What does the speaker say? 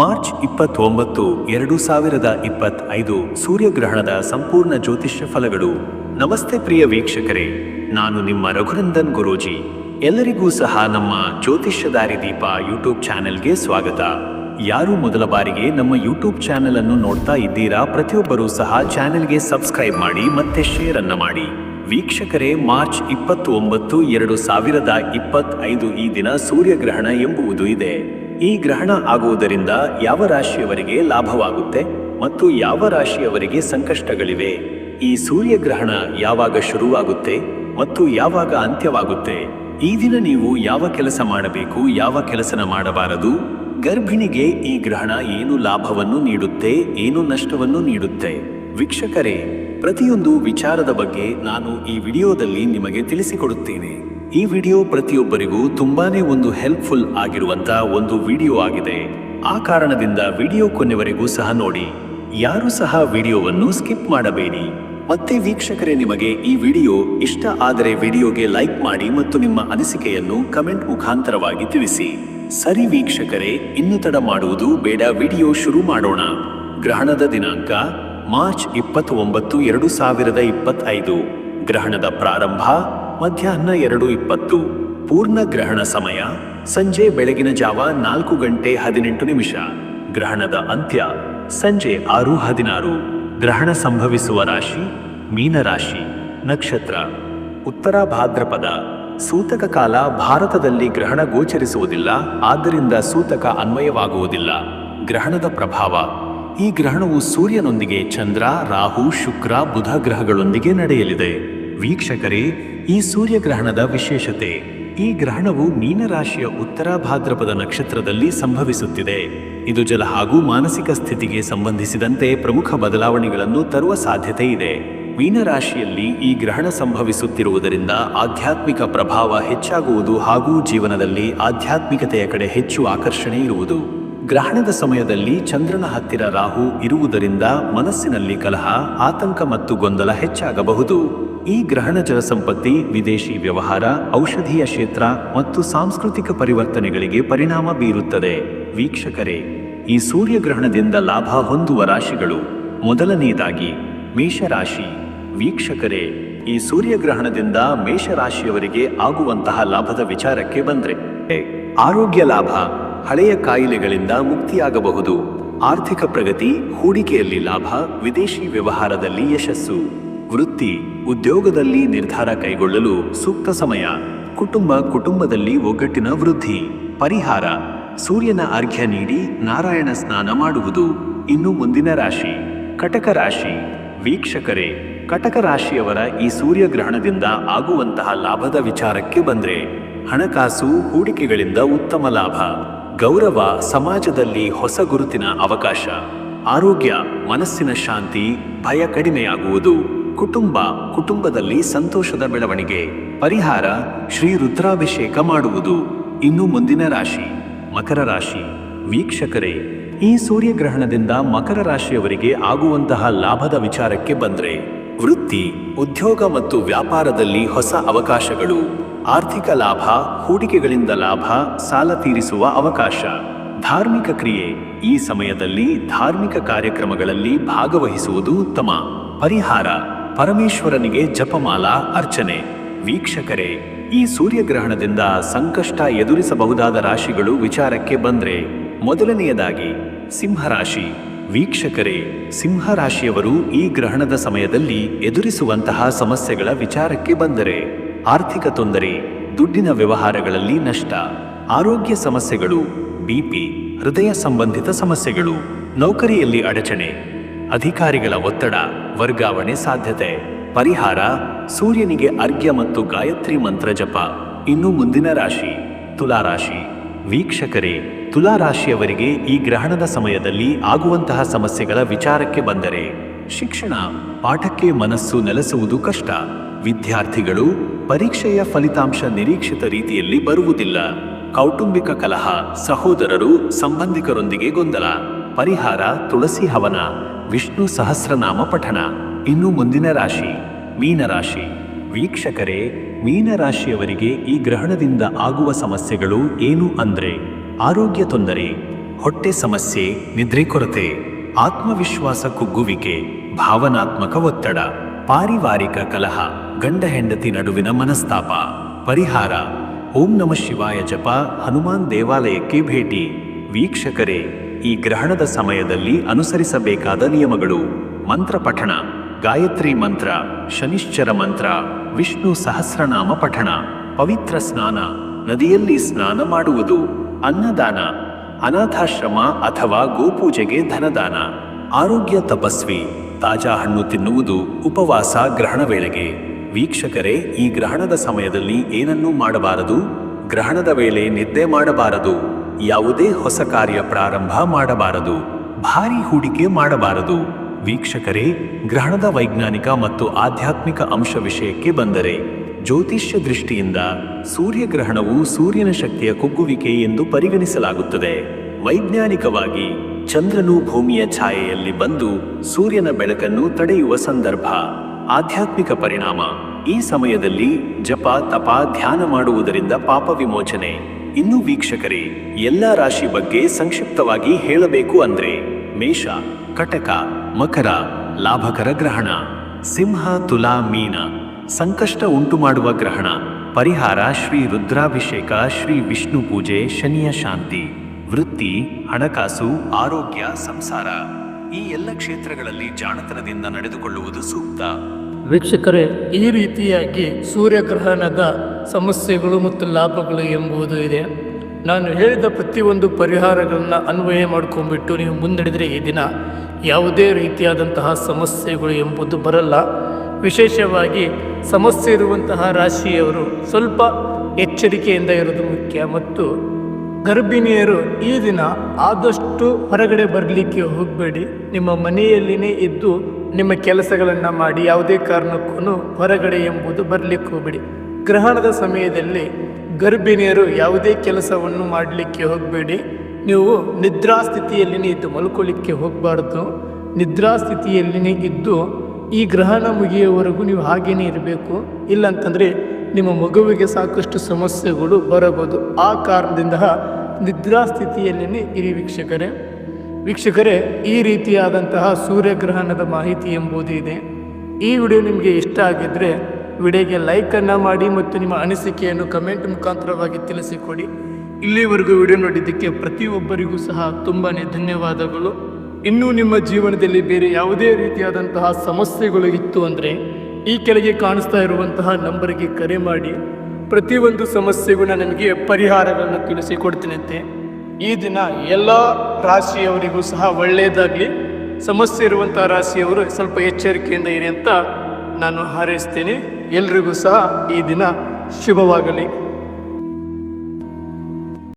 March ಇಪ್ಪತ್ತೊಂಬತ್ತು, ಎರಡು ಸಾವಿರದ ಇಪ್ಪತ್ತೈದು ಸೂರ್ಯಗ್ರಹಣದ ಸಂಪೂರ್ಣ ಜ್ಯೋತಿಷ್ಯ ಫಲಗಳು. ನಮಸ್ತೆ ಪ್ರಿಯ ವೀಕ್ಷಕರೇ, ನಾನು ನಿಮ್ಮ ರಘುನಂದನ್ ಗುರೂಜಿ. ಎಲ್ಲರಿಗೂ ಸಹ ನಮ್ಮ ಜ್ಯೋತಿಷ್ಯ ದಾರಿ ದೀಪ ಯೂಟ್ಯೂಬ್ ಚಾನೆಲ್ಗೆ ಸ್ವಾಗತ. ಯಾರು ಮೊದಲ ಬಾರಿಗೆ ನಮ್ಮ ಯೂಟ್ಯೂಬ್ ಚಾನೆಲ್ ಅನ್ನು ನೋಡ್ತಾ ಇದ್ದೀರಾ, ಪ್ರತಿಯೊಬ್ಬರೂ ಸಹ ಚಾನೆಲ್ಗೆ ಸಬ್ಸ್ಕ್ರೈಬ್ ಮಾಡಿ ಮತ್ತೆ ಶೇರ್ ಅನ್ನು ಮಾಡಿ. ವೀಕ್ಷಕರೇ, ಮಾರ್ಚ್ ಇಪ್ಪತ್ತು ಒಂಬತ್ತು ಎರಡು ಸಾವಿರದ ಇಪ್ಪತ್ತೈದು ಈ ದಿನ ಸೂರ್ಯಗ್ರಹಣ ಎಂಬುವುದು ಇದೆ. ಈ ಗ್ರಹಣ ಆಗುವುದರಿಂದ ಯಾವ ರಾಶಿಯವರಿಗೆ ಲಾಭವಾಗುತ್ತೆ ಮತ್ತು ಯಾವ ರಾಶಿಯವರಿಗೆ ಸಂಕಷ್ಟಗಳಿವೆ? ಈ ಸೂರ್ಯಗ್ರಹಣ ಯಾವಾಗ ಶುರುವಾಗುತ್ತೆ ಮತ್ತು ಯಾವಾಗ ಅಂತ್ಯವಾಗುತ್ತೆ? ಈ ದಿನ ನೀವು ಯಾವ ಕೆಲಸ ಮಾಡಬೇಕು, ಯಾವ ಕೆಲಸನ ಮಾಡಬಾರದು? ಗರ್ಭಿಣಿಗೆ ಈ ಗ್ರಹಣ ಏನು ಲಾಭವನ್ನು ನೀಡುತ್ತೆ, ಏನು ನಷ್ಟವನ್ನು ನೀಡುತ್ತೆ? ವೀಕ್ಷಕರೇ, ಪ್ರತಿಯೊಂದು ವಿಚಾರದ ಬಗ್ಗೆ ನಾನು ಈ ವಿಡಿಯೋದಲ್ಲಿ ನಿಮಗೆ ತಿಳಿಸಿಕೊಡುತ್ತೇನೆ. ಈ ವಿಡಿಯೋ ಪ್ರತಿಯೊಬ್ಬರಿಗೂ ತುಂಬಾನೇ ಒಂದು ಹೆಲ್ಪ್ಫುಲ್ ಆಗಿರುವಂತ ಒಂದು ವಿಡಿಯೋ ಆಗಿದೆ. ಆ ಕಾರಣದಿಂದ ವಿಡಿಯೋ ಕೊನೆವರೆಗೂ ಸಹ ನೋಡಿ. ಯಾರು ಸಹ ವಿಡಿಯೋವನ್ನು ಸ್ಕಿಪ್ ಮಾಡಬೇಡಿ. ಮತ್ತೆ ವೀಕ್ಷಕರೇ, ನಿಮಗೆ ಈ ವಿಡಿಯೋ ಇಷ್ಟ ಆದರೆ ವಿಡಿಯೋಗೆ ಲೈಕ್ ಮಾಡಿ ಮತ್ತು ನಿಮ್ಮ ಅನಿಸಿಕೆಯನ್ನು ಕಮೆಂಟ್ ಮುಖಾಂತರವಾಗಿ ತಿಳಿಸಿ. ಸರಿ ವೀಕ್ಷಕರೇ, ಇನ್ನು ತಡ ಮಾಡುವುದು ಬೇಡ, ವಿಡಿಯೋ ಶುರು ಮಾಡೋಣ. ಗ್ರಹಣದ ದಿನಾಂಕ, ಮಾರ್ಚ್ ಇಪ್ಪತ್ತೊಂಬತ್ತು, ಎರಡು ಸಾವಿರದ ಇಪ್ಪತ್ತೈದು. ಗ್ರಹಣದ ಪ್ರಾರಂಭ ಮಧ್ಯಾಹ್ನ ಎರಡು ಇಪ್ಪತ್ತು, ಪೂರ್ಣ ಗ್ರಹಣ ಸಮಯ, ಸಂಜೆ ಬೆಳಗಿನ ಜಾವ ನಾಲ್ಕು ಗಂಟೆ ಹದಿನೆಂಟು ನಿಮಿಷ. ಗ್ರಹಣದ ಅಂತ್ಯ ಸಂಜೆ ಆರು ಹದಿನಾರು. ಗ್ರಹಣ ಸಂಭವಿಸುವ ರಾಶಿ ಮೀನರಾಶಿ ನಕ್ಷತ್ರ. ಉತ್ತರ ಭಾದ್ರಪದ ಸೂತಕ ಕಾಲ ಭಾರತದಲ್ಲಿ ಗ್ರಹಣ ಗೋಚರಿಸುವುದಿಲ್ಲ, ಆದ್ದರಿಂದ ಸೂತಕ ಅನ್ವಯವಾಗುವುದಿಲ್ಲ. ಗ್ರಹಣದ ಪ್ರಭಾವ ಈ ಗ್ರಹಣವು ಸೂರ್ಯನೊಂದಿಗೆ ಚಂದ್ರ, ರಾಹು, ಶುಕ್ರ, ಬುಧ ಗ್ರಹಗಳೊಂದಿಗೆ ನಡೆಯಲಿದೆ. ವೀಕ್ಷಕರೇ ಈ ಸೂರ್ಯಗ್ರಹಣದ ವಿಶೇಷತೆ. ಈ ಗ್ರಹಣವು ಮೀನರಾಶಿಯ ಉತ್ತರ ಭಾದ್ರಪದ ನಕ್ಷತ್ರದಲ್ಲಿ ಸಂಭವಿಸುತ್ತಿದೆ. ಇದು ಜಲ ಹಾಗೂ ಮಾನಸಿಕ ಸ್ಥಿತಿಗೆ ಸಂಬಂಧಿಸಿದಂತೆ ಪ್ರಮುಖ ಬದಲಾವಣೆಗಳನ್ನು ತರುವ ಸಾಧ್ಯತೆ ಇದೆ. ಮೀನರಾಶಿಯಲ್ಲಿ ಈ ಗ್ರಹಣ ಸಂಭವಿಸುತ್ತಿರುವುದರಿಂದ ಆಧ್ಯಾತ್ಮಿಕ ಪ್ರಭಾವ ಹೆಚ್ಚಾಗುವುದು ಹಾಗೂ ಜೀವನದಲ್ಲಿ ಆಧ್ಯಾತ್ಮಿಕತೆಯ ಕಡೆ ಹೆಚ್ಚು ಆಕರ್ಷಣೆ ಇರುವುದು. ಗ್ರಹಣದ ಸಮಯದಲ್ಲಿ ಚಂದ್ರನ ಹತ್ತಿರ ರಾಹು ಇರುವುದರಿಂದ ಮನಸ್ಸಿನಲ್ಲಿ ಕಲಹ, ಆತಂಕ ಮತ್ತು ಗೊಂದಲ ಹೆಚ್ಚಾಗಬಹುದು. ಈ ಗ್ರಹಣ ಜಲಸಂಪತ್ತಿ, ವಿದೇಶಿ ವ್ಯವಹಾರ, ಔಷಧೀಯ ಕ್ಷೇತ್ರ ಮತ್ತು ಸಾಂಸ್ಕೃತಿಕ ಪರಿವರ್ತನೆಗಳಿಗೆ ಪರಿಣಾಮ ಬೀರುತ್ತದೆ. ವೀಕ್ಷಕರೇ, ಈ ಸೂರ್ಯಗ್ರಹಣದಿಂದ ಲಾಭ ಹೊಂದುವ ರಾಶಿಗಳು ಮೊದಲನೆಯದಾಗಿ ಮೇಷರಾಶಿ. ವೀಕ್ಷಕರೇ, ಈ ಸೂರ್ಯಗ್ರಹಣದಿಂದ ಮೇಷರಾಶಿಯವರಿಗೆ ಆಗುವಂತಹ ಲಾಭದ ವಿಚಾರಕ್ಕೆ ಬಂದ್ರೆ, ಆರೋಗ್ಯ ಲಾಭ, ಹಳೆಯ ಕಾಯಿಲೆಗಳಿಂದ ಮುಕ್ತಿಯಾಗಬಹುದು. ಆರ್ಥಿಕ ಪ್ರಗತಿ, ಹೂಡಿಕೆಯಲ್ಲಿ ಲಾಭ, ವಿದೇಶಿ ವ್ಯವಹಾರದಲ್ಲಿ ಯಶಸ್ಸು. ವೃತ್ತಿ ಉದ್ಯೋಗದಲ್ಲಿ ನಿರ್ಧಾರ ಕೈಗೊಳ್ಳಲು ಸೂಕ್ತ ಸಮಯ. ಕುಟುಂಬ ಕುಟುಂಬದಲ್ಲಿ ಒಗ್ಗಟ್ಟಿನ ವೃದ್ಧಿ. ಪರಿಹಾರ. ಸೂರ್ಯನ ಅರ್ಘ್ಯ ನೀಡಿ ನಾರಾಯಣ ಸ್ನಾನ ಮಾಡುವುದು ಇನ್ನು ಮುಂದಿನ ರಾಶಿ. ಕಟಕ ರಾಶಿ. ವೀಕ್ಷಕರೇ, ಕಟಕ ರಾಶಿಯವರ ಈ ಸೂರ್ಯಗ್ರಹಣದಿಂದ ಆಗುವಂತಹ ಲಾಭದ ವಿಚಾರಕ್ಕೆ ಬಂದ್ರೆ, ಹಣಕಾಸು ಹೂಡಿಕೆಗಳಿಂದ ಉತ್ತಮ ಲಾಭ. ಗೌರವ ಸಮಾಜದಲ್ಲಿ ಹೊಸ ಗುರುತಿನ ಅವಕಾಶ. ಆರೋಗ್ಯ, ಮನಸ್ಸಿನ ಶಾಂತಿ, ಭಯ ಕಡಿಮೆಯಾಗುವುದು. ಕುಟುಂಬ ಕುಟುಂಬದಲ್ಲಿ ಸಂತೋಷದ ಬೆಳವಣಿಗೆ. ಪರಿಹಾರ ಶ್ರೀ ರುದ್ರಾಭಿಷೇಕ ಮಾಡುವುದು. ಇನ್ನು ಮುಂದಿನ ರಾಶಿ, ಮಕರ ರಾಶಿ. ವೀಕ್ಷಕರೇ, ಈ ಸೂರ್ಯಗ್ರಹಣದಿಂದ ಮಕರ ರಾಶಿಯವರಿಗೆ ಆಗುವಂತಹ ಲಾಭದ ವಿಚಾರಕ್ಕೆ ಬಂದ್ರೆ, ವೃತ್ತಿ, ಉದ್ಯೋಗ ಮತ್ತು ವ್ಯಾಪಾರದಲ್ಲಿ ಹೊಸ ಅವಕಾಶಗಳು. ಆರ್ಥಿಕ ಲಾಭ, ಹೂಡಿಕೆಗಳಿಂದ ಲಾಭ, ಸಾಲ ತೀರಿಸುವ ಅವಕಾಶ. ಧಾರ್ಮಿಕ ಕ್ರಿಯೆ, ಈ ಸಮಯದಲ್ಲಿ ಧಾರ್ಮಿಕ ಕಾರ್ಯಕ್ರಮಗಳಲ್ಲಿ ಭಾಗವಹಿಸುವುದು ಉತ್ತಮ. ಪರಿಹಾರ ಪರಮೇಶ್ವರನಿಗೆ ಜಪಮಾಲಾ ಅರ್ಚನೆ. ವೀಕ್ಷಕರೇ, ಈ ಸೂರ್ಯಗ್ರಹಣದಿಂದ ಸಂಕಷ್ಟ ಎದುರಿಸಬಹುದಾದ ರಾಶಿಗಳು ವಿಚಾರಕ್ಕೆ ಬಂದ್ರೆ. ಮೊದಲನೆಯದಾಗಿ, ಸಿಂಹರಾಶಿ. ವೀಕ್ಷಕರೇ, ಸಿಂಹರಾಶಿಯವರು ಈ ಗ್ರಹಣದ ಸಮಯದಲ್ಲಿ ಎದುರಿಸುವಂತಹ ಸಮಸ್ಯೆಗಳ ವಿಚಾರಕ್ಕೆ ಬಂದರೆ. ಆರ್ಥಿಕ ತೊಂದರೆ, ದುಡ್ಡಿನ ವ್ಯವಹಾರಗಳಲ್ಲಿ ನಷ್ಟ. ಆರೋಗ್ಯ ಸಮಸ್ಯೆಗಳು ಬಿಪಿ ಹೃದಯ ಸಂಬಂಧಿತ ಸಮಸ್ಯೆಗಳು. ನೌಕರಿಯಲ್ಲಿ ಅಡಚಣೆ. ಅಧಿಕಾರಿಗಳ ಒತ್ತಡ ವರ್ಗಾವಣೆ ಸಾಧ್ಯತೆ. ಪರಿಹಾರ, ಸೂರ್ಯನಿಗೆ ಅರ್ಘ್ಯ ಮತ್ತು ಗಾಯತ್ರಿ ಮಂತ್ರ ಜಪ. ಇನ್ನು ಮುಂದಿನ ರಾಶಿ ತುಲಾರಾಶಿ ವೀಕ್ಷಕರೇ ತುಲಾರಾಶಿಯವರಿಗೆ ಈ ಗ್ರಹಣದ ಸಮಯದಲ್ಲಿ ಆಗುವಂತಹ ಸಮಸ್ಯೆಗಳ ವಿಚಾರಕ್ಕೆ ಬಂದರೆ, ಶಿಕ್ಷಣ, ಪಾಠಕ್ಕೆ ಮನಸ್ಸು ನೆಲೆಸುವುದು ಕಷ್ಟ. ವಿದ್ಯಾರ್ಥಿಗಳು ಪರೀಕ್ಷೆಯ ಫಲಿತಾಂಶ ನಿರೀಕ್ಷಿತ ರೀತಿಯಲ್ಲಿ ಬರುವುದಿಲ್ಲ. ಕೌಟುಂಬಿಕ ಕಲಹ, ಸಹೋದರರು, ಸಂಬಂಧಿಕರೊಂದಿಗೆ ಗೊಂದಲ. ಪರಿಹಾರ, ತುಳಸಿ ಹವನ. ವಿಷ್ಣು ಸಹಸ್ರನಾಮ ಪಠಣ ಇನ್ನು ಮುಂದಿನ ರಾಶಿ, ಮೀನರಾಶಿ. ವೀಕ್ಷಕರೇ, ಮೀನರಾಶಿಯವರಿಗೆ ಈ ಗ್ರಹಣದಿಂದ ಆಗುವ ಸಮಸ್ಯೆಗಳು ಏನು ಅಂದ್ರೆ, ಆರೋಗ್ಯ ತೊಂದರೆ, ಹೊಟ್ಟೆ ಸಮಸ್ಯೆ, ನಿದ್ರೆ ಕೊರತೆ, ಆತ್ಮವಿಶ್ವಾಸ ಕುಗ್ಗುವಿಕೆ, ಭಾವನಾತ್ಮಕ ಒತ್ತಡ, ಪಾರಿವಾರಿಕ ಕಲಹ, ಗಂಡ ಹೆಂಡತಿ ನಡುವಿನ ಮನಸ್ತಾಪ, ಪರಿಹಾರ, ಓಂ ನಮ ಶಿವಾಯ ಜಪ, ಹನುಮಾನ್ ದೇವಾಲಯಕ್ಕೆ ಭೇಟಿ. ವೀಕ್ಷಕರೇ ಈ ಗ್ರಹಣದ ಸಮಯದಲ್ಲಿ ಅನುಸರಿಸಬೇಕಾದ ನಿಯಮಗಳು. ಮಂತ್ರ ಪಠಣ, ಗಾಯತ್ರಿ ಮಂತ್ರ, ಶನಿಶ್ಚರ ಮಂತ್ರ, ವಿಷ್ಣು ಸಹಸ್ರನಾಮ ಪಠಣ, ಪವಿತ್ರ ಸ್ನಾನ, ನದಿಯಲ್ಲಿ ಸ್ನಾನ ಮಾಡುವುದು, ಅನ್ನದಾನ, ಅನಾಥಾಶ್ರಮ ಅಥವಾ ಗೋಪೂಜೆಗೆ ಧನದಾನ, ಆರೋಗ್ಯ ತಪಸ್ವಿ, ತಾಜಾ ಹಣ್ಣು ತಿನ್ನುವುದು ಉಪವಾಸ ಗ್ರಹಣ ವೇಳೆಗೆ. ವೀಕ್ಷಕರೇ, ಈ ಗ್ರಹಣದ ಸಮಯದಲ್ಲಿ ಏನನ್ನೂ ಮಾಡಬಾರದು, ಗ್ರಹಣದ ವೇಳೆ ನಿದ್ದೆ ಮಾಡಬಾರದು. ಯಾವುದೇ ಹೊಸ ಕಾರ್ಯ ಪ್ರಾರಂಭ ಮಾಡಬಾರದು. ಭಾರಿ ಹೂಡಿಕೆ ಮಾಡಬಾರದು. ವೀಕ್ಷಕರೇ, ಗ್ರಹಣದ ವೈಜ್ಞಾನಿಕ ಮತ್ತು ಆಧ್ಯಾತ್ಮಿಕ ಅಂಶ ವಿಷಯಕ್ಕೆ ಬಂದರೆ ಜ್ಯೋತಿಷ್ಯ ದೃಷ್ಟಿಯಿಂದ ಸೂರ್ಯಗ್ರಹಣವು ಸೂರ್ಯನ ಶಕ್ತಿಯ ಕುಗ್ಗುವಿಕೆ ಎಂದು ಪರಿಗಣಿಸಲಾಗುತ್ತದೆ. ವೈಜ್ಞಾನಿಕವಾಗಿ ಚಂದ್ರನು ಭೂಮಿಯ ಛಾಯೆಯಲ್ಲಿ ಬಂದು ಸೂರ್ಯನ ಬೆಳಕನ್ನು ತಡೆಯುವ ಸಂದರ್ಭ. ಆಧ್ಯಾತ್ಮಿಕ ಪರಿಣಾಮ ಈ ಸಮಯದಲ್ಲಿ ಜಪ, ತಪ, ಧ್ಯಾನ ಮಾಡುವುದರಿಂದ ಪಾಪ ವಿಮೋಚನೆ. ಇನ್ನು ವೀಕ್ಷಕರೇ, ಎಲ್ಲ ರಾಶಿ ಬಗ್ಗೆ ಸಂಕ್ಷಿಪ್ತವಾಗಿ ಹೇಳಬೇಕು ಅಂದ್ರೆ ಮೇಷ, ಕಟಕ, ಮಕರ, ಲಾಭಕರ ಗ್ರಹಣ, ಸಿಂಹ, ತುಲಾ, ಮೀನ, ಸಂಕಷ್ಟ ಉಂಟು ಮಾಡುವ ಗ್ರಹಣ, ಪರಿಹಾರ, ಶ್ರೀ ರುದ್ರಾಭಿಷೇಕ, ಶ್ರೀ ವಿಷ್ಣು ಪೂಜೆ, ಶನಿಯ ಶಾಂತಿ, ವೃತ್ತಿ, ಹಣಕಾಸು, ಆರೋಗ್ಯ, ಸಂಸಾರ. ಈ ಎಲ್ಲ ಕ್ಷೇತ್ರಗಳಲ್ಲಿ ಜಾಣತನದಿಂದ ನಡೆದುಕೊಳ್ಳುವುದು ಸೂಕ್ತ. ವೀಕ್ಷಕರೇ, ಈ ರೀತಿಯಾಗಿ ಸೂರ್ಯಗ್ರಹಣದ ಸಮಸ್ಯೆಗಳು ಮತ್ತು ಲಾಭಗಳು ಎಂಬುದು ಇದೆ. ನಾನು ಹೇಳಿದ ಪ್ರತಿಯೊಂದು ಪರಿಹಾರಗಳನ್ನು ಅನ್ವಯ ಮಾಡ್ಕೊಂಡ್ಬಿಟ್ಟು ನೀವು ಮುನ್ನಡೆದರೆ ಈ ದಿನ ಯಾವುದೇ ರೀತಿಯಾದಂತಹ ಸಮಸ್ಯೆಗಳು ಎಂಬುದು ಬರಲ್ಲ. ವಿಶೇಷವಾಗಿ ಸಮಸ್ಯೆ ಇರುವಂತಹ ರಾಶಿಯವರು ಸ್ವಲ್ಪ ಎಚ್ಚರಿಕೆಯಿಂದ ಇರೋದು ಮುಖ್ಯ ಮತ್ತು ಗರ್ಭಿಣಿಯರು ಈ ದಿನ ಆದಷ್ಟು ಹೊರಗಡೆ ಬರಲಿಕ್ಕೆ ಹೋಗಬೇಡಿ. ನಿಮ್ಮ ಮನೆಯಲ್ಲಿನೇ ಇದ್ದು ನಿಮ್ಮ ಕೆಲಸಗಳನ್ನು ಮಾಡಿ ಯಾವುದೇ ಕಾರಣಕ್ಕೂ ಹೊರಗಡೆ ಎಂಬುದು ಬರಲಿಕ್ಕೆ ಹೋಗಬೇಡಿ. ಗ್ರಹಣದ ಸಮಯದಲ್ಲಿ ಗರ್ಭಿಣಿಯರು ಯಾವುದೇ ಕೆಲಸವನ್ನು ಮಾಡಲಿಕ್ಕೆ ಹೋಗಬೇಡಿ. ನೀವು ನಿದ್ರಾ ಸ್ಥಿತಿಯಲ್ಲಿನೇ ಇದ್ದು ಮಲ್ಕೊಳ್ಳಿಕ್ಕೆ ಹೋಗಬಾರ್ದು. ನಿದ್ರಾ ಸ್ಥಿತಿಯಲ್ಲಿನೇ ಇದ್ದು ಈ ಗ್ರಹಣ ಮುಗಿಯುವವರೆಗೂ ನೀವು ಹಾಗೇನೇ ಇರಬೇಕು. ಇಲ್ಲಂತಂದರೆ ನಿಮ್ಮ ಮಗುವಿಗೆ ಸಾಕಷ್ಟು ಸಮಸ್ಯೆಗಳು ಬರಬಹುದು. ಆ ಕಾರಣದಿಂದ ನಿದ್ರಾ ಸ್ಥಿತಿಯಲ್ಲಿನೇ ಇರಿ ವೀಕ್ಷಕರೇ. ವೀಕ್ಷಕರೇ, ಈ ರೀತಿಯಾದಂತಹ ಸೂರ್ಯಗ್ರಹಣದ ಮಾಹಿತಿ ಎಂಬುದು ಇದೆ. ಈ ವಿಡಿಯೋ ನಿಮಗೆ ಇಷ್ಟ ಆಗಿದ್ದರೆ ವಿಡಿಯೋಗೆ ಲೈಕನ್ನು ಮಾಡಿ ಮತ್ತು ನಿಮ್ಮ ಅನಿಸಿಕೆಯನ್ನು ಕಮೆಂಟ್ ಮುಖಾಂತರವಾಗಿ ತಿಳಿಸಿಕೊಡಿ. ಇಲ್ಲಿವರೆಗೂ ವಿಡಿಯೋ ನೋಡಿದ್ದಕ್ಕೆ ಪ್ರತಿಯೊಬ್ಬರಿಗೂ ಸಹ ತುಂಬಾ ಧನ್ಯವಾದಗಳು. ಇನ್ನೂ ನಿಮ್ಮ ಜೀವನದಲ್ಲಿ ಬೇರೆ ಯಾವುದೇ ರೀತಿಯಾದಂತಹ ಸಮಸ್ಯೆಗಳು ಇತ್ತು ಅಂದರೆ ಈ ಕೆಳಗೆ ಕಾಣಿಸ್ತಾ ಇರುವಂತಹ ನಂಬರ್ಗೆ ಕರೆ ಮಾಡಿ. ಪ್ರತಿಯೊಂದು ಸಮಸ್ಯೆಗೂ ನಾನು ನಿಮಗೆ ಪರಿಹಾರಗಳನ್ನು ತಿಳಿಸಿಕೊಡ್ತೀನಂತೆ. ಈ ದಿನ ಎಲ್ಲ ರಾಶಿಯವರಿಗೂ ಸಹ ಒಳ್ಳೆಯದಾಗಲಿ ಸಮಸ್ಯೆ ಇರುವಂಥ ರಾಶಿಯವರು ಸ್ವಲ್ಪ ಎಚ್ಚರಿಕೆಯಿಂದ ಇರಿ ಅಂತ ನಾನು ಹಾರೈಸ್ತೀನಿ. ಎಲ್ರಿಗೂ ಸಹ ಈ ದಿನ ಶುಭವಾಗಲಿ.